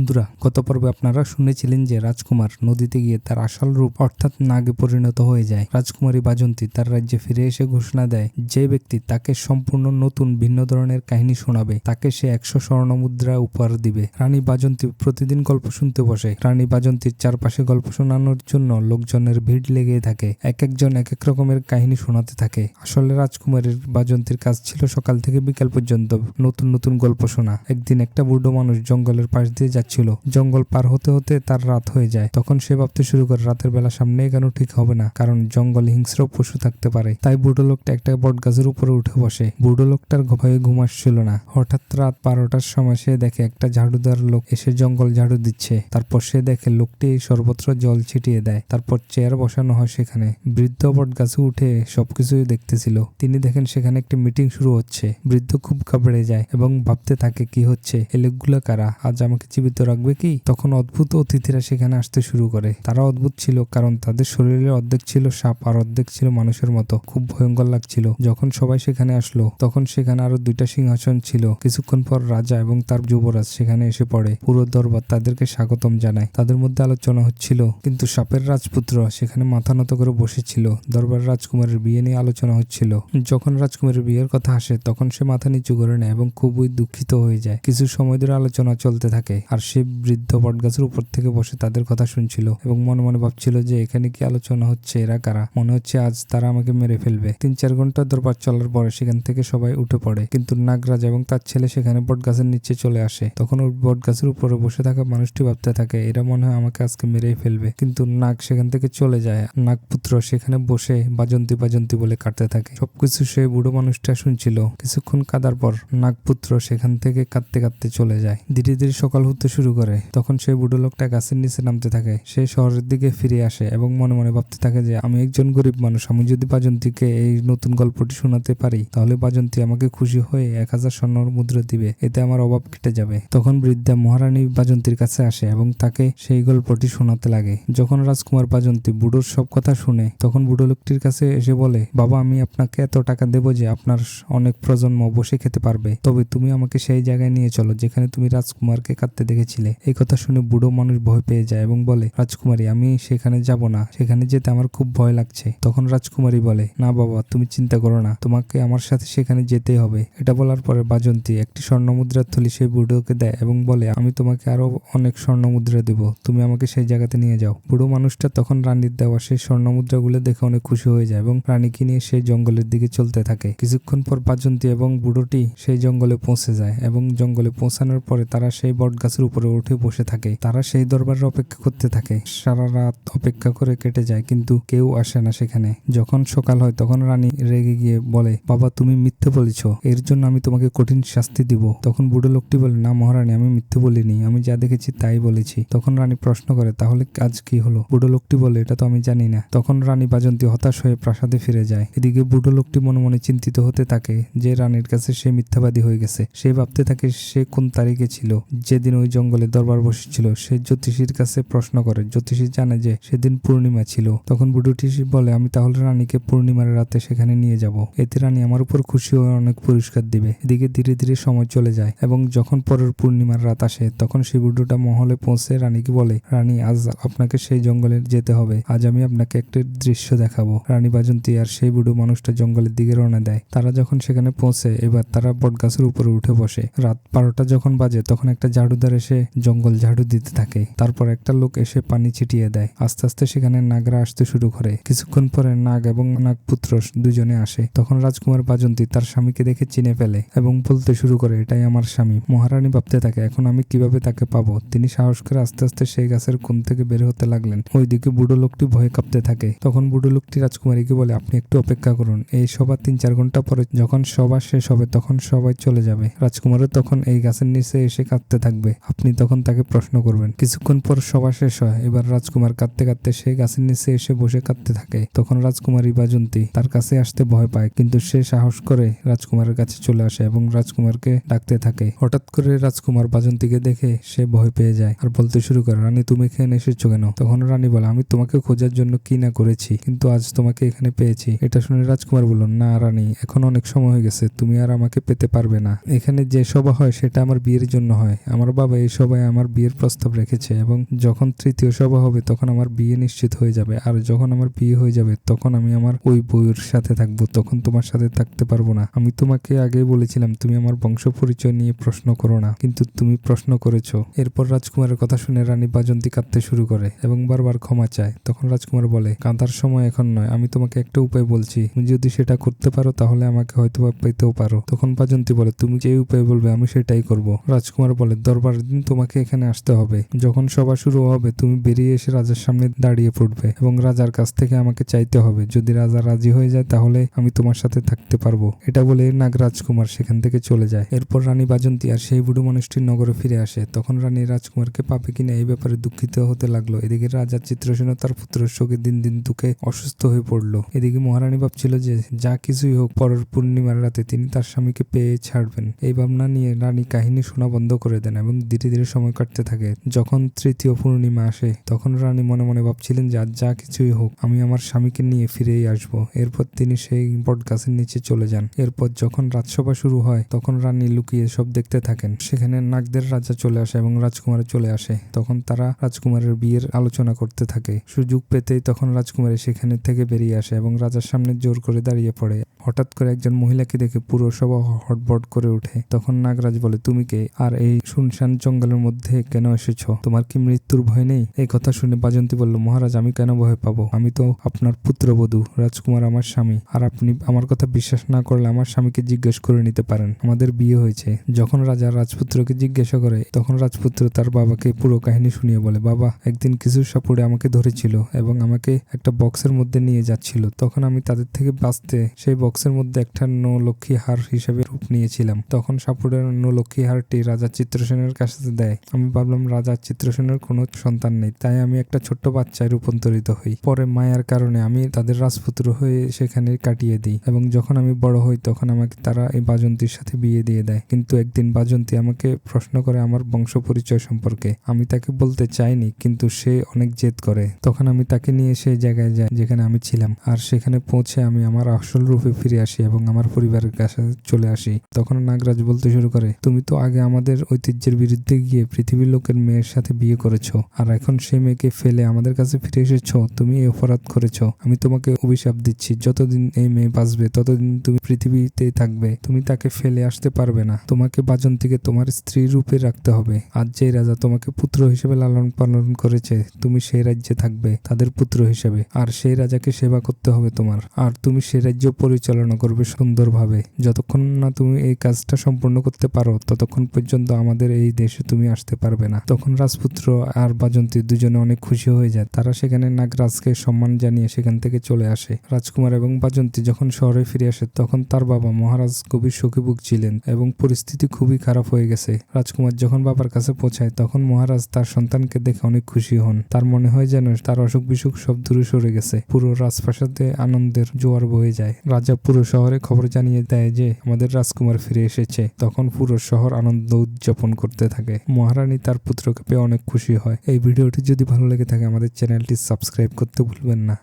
বন্ধুরা, গত পর্বে আপনারা শুনেছিলেন যে রাজকুমার নদীতে গিয়ে তার আসল রূপ অর্থাৎ নাগে পরিণত হয়ে যায়। রাজকুমারী বাজন্তী তার রাজ্যে ফিরে এসে ঘোষণা দেয়, যে ব্যক্তি তাকে সম্পূর্ণ নতুন ভিন্ন ধরনের কাহিনী শোনাবে, তাকে সে একশো স্বর্ণ মুদ্রা উপহার দিবে। রানী বাজন্তী প্রতিদিন গল্প শুনতে বসে। রানী বাজন্তীর চারপাশে গল্প শোনানোর জন্য লোকজনের ভিড় লেগে থাকে। এক একজন এক এক রকমের কাহিনী শোনাতে থাকে। আসলে রাজকুমারীর বাজন্তীর কাজ ছিল সকাল থেকে বিকাল পর্যন্ত নতুন নতুন গল্প শোনা। একদিন একটা বুড়ো মানুষ জঙ্গলের পাশ দিয়ে যাচ্ছিল জঙ্গল পার হতে হতে তার রাত হয়ে যায়। তখন সে ভাবতে শুরু করে, রাতের বেলা সামনে এগানো ঠিক হবে না? কারণ জঙ্গল হিংস্র পশু থাকতে পারে। তাই বুড়ো লোকটা একটা বট গাছের উপরে উঠে বসে। বুড়ো লোকটার ভয়ে ঘুম আসছিল না। হঠাৎ রাত বারোটার সময় সে দেখে একটা ঝাড়ুদার লোক এসে জঙ্গল ঝাড়ু দিচ্ছে। তারপর সে দেখে লোকটি সর্বত্র জল ছিটিয়ে দেয়। তারপর চেয়ার বসানো হয় সেখানে। বৃদ্ধ বট গাছে উঠে সবকিছুই দেখতেছিল। তিনি দেখেন সেখানে একটি মিটিং শুরু হচ্ছে। বৃদ্ধ খুব ঘাবড়ে যায় এবং ভাবতে থাকে, কি হচ্ছে? এ লোকগুলো কারা? আজ আমাকে জীবিত রাখবে কি? তখন অদ্ভুত অতিথিরা সেখানে আসতে শুরু করে। তারা অদ্ভুত ছিল, কারণ তাদের শরীরের অর্ধেক ছিল সাপ আর অর্ধেক ছিল মানুষের মতো। খুব ভয়ঙ্কর লাগছিল। যখন সবাই সেখানে আসলো, তখন সেখানে আরও দুইটা সিংহাসন ছিল। কিছুক্ষণ পর রাজা এবং তার যুবরাজ সেখানে এসে পড়ে। পুরো দরবার তাদেরকে স্বাগতম জানায়। তাদের মধ্যে আলোচনা হচ্ছিল, কিন্তু সাপের রাজপুত্র সেখানে মাথা নত করে বসেছিল। দরবার রাজকুমারের বিয়ে নিয়ে আলোচনা হচ্ছিল। যখন রাজকুমারের বিয়ের কথা আসে, তখন সে মাথা নিচু করে নেয় এবং খুবই দুঃখিত হয়ে যায়। কিছু সময় ধরে আলোচনা চলতে থাকে, আর সে বৃদ্ধ বটগাছের উপর থেকে বসে তাদের কথা শুনছিল এবং মনে মনে ভাবছিল যে এখানে কি আলোচনা হচ্ছে, এরা কারা? মনে হচ্ছে আজ তারা আমাকে মেরে ফেলবে। তিন চার ঘণ্টা দরবার চলার পরে সেখান থেকে সবাই উঠে পড়ে। কিন্তু নাগরাজ এবং তার ছেলে সেখানে বটগাছের নিচে চলে আসে। তখন বটগাছের উপরে বসে থাকা মানুষটি ভাবতে থাকে, এরা মনে হয় আমাকে আজকে মেরেই ফেলবে। কিন্তু নাগ সেখান থেকে চলে যায়। নাগপুত্র সেখানে বসে বাজন্তি বাজন্তি বলে কাটতে থাকে। সবকিছু সেই বুড়ো মানুষটা শুনছিল। কিছুক্ষণ কাদার পর নাগপুত্র সেখান থেকে কাঁদতে কাঁদতে চলে যায়। ধীরে ধীরে সকাল হতে শুরু করে। তখন সেই বুড়ো লোকটা গাছের নিচে নামতে থাকে। সে শহরের দিকে ফিরে আসে এবং মনে মনে ভাবতে থাকে যে, আমি একজন গরিব মানুষ। আমি যদি বাজন্তীকে এই নতুন গল্পটি শোনাতে পারি, তাহলে বাজন্তী আমাকে খুশি হয়ে এক হাজার স্বর্ণর মুদ্রা দিবে। এতে আমার অভাব কেটে যাবে। তখন বৃদ্ধা মহারানী বাজন্তীর কাছে আসে এবং তাকে সেই গল্পটি শোনাতে লাগে। যখন রাজকুমার বাজন্তী বুড়োর সব কথা শুনে, তখন বুড়ো লোকটির কাছে এসে বলে, বাবা, আমি আপনাকে এত টাকা দেবো যে আপনার অনেক প্রজন্ম বসে খেতে পারবে। তবে তুমি আমাকে সেই জায়গায় নিয়ে চলো, যেখানে তুমি রাজকুমারকে কাঁদতে দেখেছিলে এই কথা শুনে বুড়ো মানুষ ভয় পেয়ে যায় এবং বলে, রাজকুমারী, আমি সেখানে যাব না। সেখানে যেতে আমার খুব ভয় লাগছে। তখন রাজকুমারী বলে, না বাবা, তুমি চিন্তা করো না। তোমাকে আমার সাথে সেখানে যেতেই হবে। এটা বলার পরে বাজন্তী একটি স্বর্ণ মুদ্রার থলি সেই বুড়োকে দেয় এবং বলে, আমি তোমাকে আরও অনেক স্বর্ণ মুদ্রা দেবো। তুমি আমাকে সেই জায়গাতে নিয়ে যাও। বুড়ো মানুষটা তখন রানীর দেওয়া সেই স্বর্ণ মুদ্রাগুলো দেখে অনেক খুশি হয়ে যায় এবং রানীকে নিয়ে সেই জঙ্গলের দিকে চলতে থাকে। কিছুক্ষণ পর বাজন্তী এবং বুড়োটি সেই জঙ্গলে পৌঁছে যায় এবং জঙ্গলে পৌঁছানোর পরে তারা সেই বট গাছের উপরে উঠে বসে থাকে। তারা সেই দরবারের অপেক্ষা করতে থাকে। সারা রাত অপেক্ষা করে কেটে যায়, কিন্তু কেউ আসে না সেখানে। যখন সকাল হয়, তখন রানী রেগে গিয়ে বলে, বাবা, তুমি মিথ্যে বলেছ। এর জন্য আমি তোমাকে কঠিন শাস্তি দিব। তখন বুড়ো লোকটি বলে, না মহারানী, আমি মিথ্যে বলিনি। আমি যা দেখেছি তাই বলেছি। তখন রানী প্রশ্ন করে, তাহলে কাজ কি হলো? বুড়ো লোকটি বলে, এটা তো আমি জানি না। তখন রানী বাজন্তী হতাশ হয়ে প্রাসাদে ফিরে যায়। এদিকে বুড়ো লোকটি মনে মনে চিন্তিত হতে থাকে যে রানীর কাছে সে মিথ্যাবাদী হয়ে গেছে। সে ভাবতে থাকে সে কোন তারিখে ছিল। যেদিন ওই জঙ্গলে দরবার বসেছিল। সে জ্যোতিষীর কাছে প্রশ্ন করে, জ্যোতিষী জানে যে সেদিন পূর্ণিমা ছিল। তখন বুড়োটি বলে, আমি তাহলে রানীকে পূর্ণিমার রাতে সেখানে নিয়ে যাব। এতে রানী আমার উপর খুশি হয়ে অনেক পুরস্কার দিবে। এদিকে ধীরে ধীরে সময় চলে যায় এবং যখন পরের পূর্ণিমার রাত আসে, তখন সেই বুড়োটা মহলে পৌঁছে রানীকে বলে, রানী, আজ আপনাকে সেই জঙ্গলে যেতে হবে। আজ আমি আপনাকে একটি দৃশ্য দেখাবো। রানী বাজন্তী আর সেই বুড়ো মানুষটা জঙ্গলের দিকে রওনা দেয়। তারা যখন সেখানে পৌঁছে, এবার তারা বটগাছের উপরে উঠে বসে। রাত বারোটা যখন বাজে, তখন একটা ঝাড়ুদার এসে জঙ্গল ঝাড়ু দিতে থাকে। তারপর একটা লোক এসে পানি ছিটিয়ে দেয়। আস্তে আস্তে সেখানে নাগরা আসতে শুরু করে। কিছুক্ষণ পরে নাগ এবং নাগপুত্র দুজনে আসে। তখন রাজকুমার বাজন্তী তার স্বামীকে দেখে চিনে ফেলে এবং বলতে শুরু করে, এটাই আমার স্বামী। মহারানী ভাবতে থাকে, এখন আমি কীভাবে তাকে পাবো? তিনি সাহস করে আস্তে আস্তে সেই গাছের কোন থেকে বের হতে লাগলেন। ওইদিকে বুড়ো লোকটি ভয়ে কাঁপতে থাকে। তখন বুড়ো লোকটি রাজকুমারীকে বলে, আপনি একটু অপেক্ষা করুন। এই সভা তিন চার ঘণ্টা পরে যখন সভা শেষ হবে, তখন সবাই চলে যাবে। রাজকুমারও তখন এই গাছের নিচে এসে কাঁদতে থাকবে। আপনি তখন তাকে প্রশ্ন করবেন। কিছুক্ষণ পর সভা শেষ হয়। এবার রাজকুমার কাঁদতে কাঁদতে সে গাছের নিচে এসে বসে কাঁদতে থাকে। তখন রাজকুমারী বাজন্তী তার কাছে আসতে ভয় পায়, কিন্তু সে সাহস করে রাজকুমারের কাছে চলে আসে এবং রাজকুমারকে ডাকতে থাকে। হঠাৎ করে রাজকুমার বাজন্তীকে দেখে সে ভয় পেয়ে যায় আর বলতে শুরু করে, রানী, তুমি এখানে এসেছ কেন? তখন রানী বলে, আমি তোমাকে খোঁজার জন্য কি না করেছি, কিন্তু আজ তোমাকে এখানে পেয়েছি। এটা শুনে রাজকুমার বলল, না রানী, এখন অনেক সময় হয়ে গেছে, তুমি আর আমাকে পেতে পারবে না। এখানে যে সভা হয়, সেটা আমার বিয়ের জন্য হয়। আমার বাবা এই সবাই আমার বিয়ের প্রস্তাব রেখেছে এবং যখন তৃতীয় সভা হবে তখন আমার বিয়ে নিশ্চিত হয়ে যাবে। আর যখন আমার বিয়ে হয়ে যাবে তখন আমি আমার ওই বউয়ের সাথে থাকব। তখন তোমার সাথে থাকতে পারব না। আমি তোমাকে আগেই বলেছিলাম, তুমি আমার বংশ পরিচয় নিয়ে প্রশ্ন করো না। কিন্তু তুমি প্রশ্ন করেছ। এরপর রাজকুমারের কথা শুনে রানী বাজন্তী কাঁদতে শুরু করে এবং বারবার ক্ষমা চায়। তখন রাজকুমার বলে, কাঁদার সময় এখন নয়। আমি তোমাকে একটা উপায় বলছি। তুমি যদি সেটা করতে পারো তাহলে আমাকে হয়তো পেতেও পারো। তখন বাজন্তী বলে, তুমি যে উপায় বলবে আমি সেটাই করব। রাজকুমার বলে দরবারের দিন তোমাকে এখানে আসতে হবে। যখন সভা শুরু হবে, তুমি বেরিয়ে এসে রাজার সামনে দাঁড়িয়ে পড়বে এবং রাজার কাছ থেকে আমাকে চাইতে হবে। যদি রাজা রাজি হয়ে যায়, তাহলে আমি তোমার সাথে থাকতে পারব। এটা বলে নাগ রাজকুমার সেখান থেকে চলে যায়। এরপর রানী বাজন্তী আর সেই বুড়ো মানুষটির নগরে ফিরে আসে। তখন রানী রাজকুমারকে পাপে কিনে এই ব্যাপারে দুঃখিত হতে লাগল। এদিকে রাজার চিত্রসেন তার পুত্রের শোকে দিন দিন দুঃখে অসুস্থ হয়ে পড়ল। এদিকে মহারানী ভাবছিল যে যা কিছুই হোক, পরের পূর্ণিমার রাতে তিনি তার স্বামীকে পেয়ে ছাড়বেন। এই ভাবনা নিয়ে রানী কাহিনী শোনা বন্ধ করে দেন এবং ধীরে ধীরে সময় কাটতে থাকে। যখন তৃতীয় পূর্ণিমা আসে, তখন রানী মনে মনে ভাবছিলেন যে আজ যা কিছুই হোক, আমি আমার স্বামীকে নিয়ে ফিরেই আসব। এরপর তিনি সেই বট গাছের নিচে চলে যান। এরপর যখন রাজসভা শুরু হয়, তখন রানী লুকিয়ে সব দেখতে থাকেন। সেখানে নাগদের রাজা চলে আসে এবং রাজকুমার চলে আসে। তখন তারা রাজকুমারের বিয়ের আলোচনা করতে থাকে। সুযোগ পেতেই তখন রাজকুমারী সেখানে থেকে বেরিয়ে আসে এবং রাজার সামনে জোর করে দাঁড়িয়ে পড়ে। হঠাৎ করে একজন মহিলাকে দেখে পুরো সভা হটবট করে ওঠে। তখন নাগরাজ বলে, তুমি কে? আর এই শুনশান জঙ্গলের মধ্যে কেন এসেছ? তোমার কি মৃত্যুর ভয় নেই? এই কথা শুনে বাজন্তী বলল, মহারাজ, আমি কেন ভয় পাবো? আমি তো আপনার পুত্রবধূ, রাজকুমার আমার স্বামী। আর আপনি আমার কথা বিশ্বাস না করলে আমার স্বামীকে জিজ্ঞেস করে নিতে পারেন। আমাদের বিয়ে হয়েছে। যখন রাজা রাজপুত্রকে জিজ্ঞাসা করে, তখন রাজপুত্র তার বাবাকে পুরো কাহিনী শুনিয়ে বলে, বাবা, একদিন কিছু সাপুড়ে আমাকে ধরেছিল এবং আমাকে একটা বক্সের মধ্যে নিয়ে যাচ্ছিল। তখন আমি তাদের থেকে বাঁচতে সেই বক্সের মধ্যে একটা নলক্ষী হার হিসেবে রূপ নিয়েছিলাম। তখন সাপুড়ের নলক্ষী হারটি রাজা চিত্রসেনের কাছে দেয়। আমি ভাবলাম রাজা চিত্রসেনের কোনো সন্তান নেই, তাই আমি একটা ছোট্ট বাচ্চায় রূপান্তরিত হই। পরে মায়ার কারণে আমি তাদের রাজপুত্র হয়ে সেখানে কাটিয়ে দিই এবং যখন আমি বড় হই তখন আমাকে তারা এই বাজন্তীর সাথে বিয়ে দিয়ে দেয়। কিন্তু একদিন বাজন্তী আমাকে প্রশ্ন করে আমার বংশ পরিচয় সম্পর্কে। আমি তাকে বলতে চাইনি, কিন্তু সে অনেক জেদ করে। তখন আমি তাকে নিয়ে সেই জায়গায় যাই যেখানে আমি ছিলাম। আর সেখানে পৌঁছে আমি আমার আসল রূপে ফিরে আসি এবং আমার পরিবারের কাছে চলে আসি। তখন নাগরাজ বলতে শুরু করে, তুমি তো আগে আমাদের ঐতিহ্যের বিরুদ্ধে গিয়ে পৃথিবীর লোকের মেয়ের সাথে বিয়ে করেছ। আর এখন সেই মেয়েকে ফেলে আমাদের কাছে ফিরে এসেছ, তুমি এই অপরাধ করেছ। আমি তোমাকে অভিশাপ দিচ্ছি, যতদিন এই মেয়ে বাঁচবে, ততদিন তুমি পৃথিবীতেই থাকবে। তুমি তাকে ফেলে আসতে পারবে না। তোমাকে বাজন থেকে তোমার স্ত্রী রূপে রাখতে হবে। আজ যে রাজা তোমাকে পুত্র হিসেবে লালন পালন করেছে, তুমি সেই রাজ্যে থাকবে, তাদের পুত্র হিসেবে। আর সেই রাজাকে সেবা করতে হবে তোমার। আর তুমি সেই রাজ্য পরিচালনা করবে সুন্দরভাবে। যতক্ষণ না তুমি এই কাজটা সম্পূর্ণ করতে পারো, ততক্ষণ পর্যন্ত আমাদের এই দেশে তুমি আসতে পারবে না। তখন রাজপুত্র আর বাজন্তী দুজনে অনেক খুশি হয়ে যায়। তারা সেখানে নাগরাজকে সম্মান জানিয়ে সেখান থেকে চলে আসে। রাজকুমার এবং বাজন্তী যখন শহরে ফিরে আসে, তখন তার বাবা মহারাজ গভীর শোকে ভুগছিলেন এবং পরিস্থিতি খুবই খারাপ হয়ে গেছে। রাজকুমার যখন বাবার কাছে পৌঁছায়, তখন মহারাজ তার সন্তানকে দেখে অনেক খুশি হন। তার মনে হয় যেন তার অসুখ বিসুখ সব দূরে সরে গেছে। পুরো রাজপ্রাসাদে আনন্দের জোয়ার বয়ে যায়। রাজা পুরো শহরে খবর জানিয়ে দেয় যে, আমাদের রাজকুমার ফিরে এসেছে। তখন পুরো শহর আনন্দ উদযাপন করতে থাকে। মহারানী তার পুত্রকে পেয়ে অনেক খুশি হয়। এই ভিডিওটি যদি ভালো লেগে থাকে আমাদের চ্যানেলটি সাবস্ক্রাইব করতে ভুলবেন না।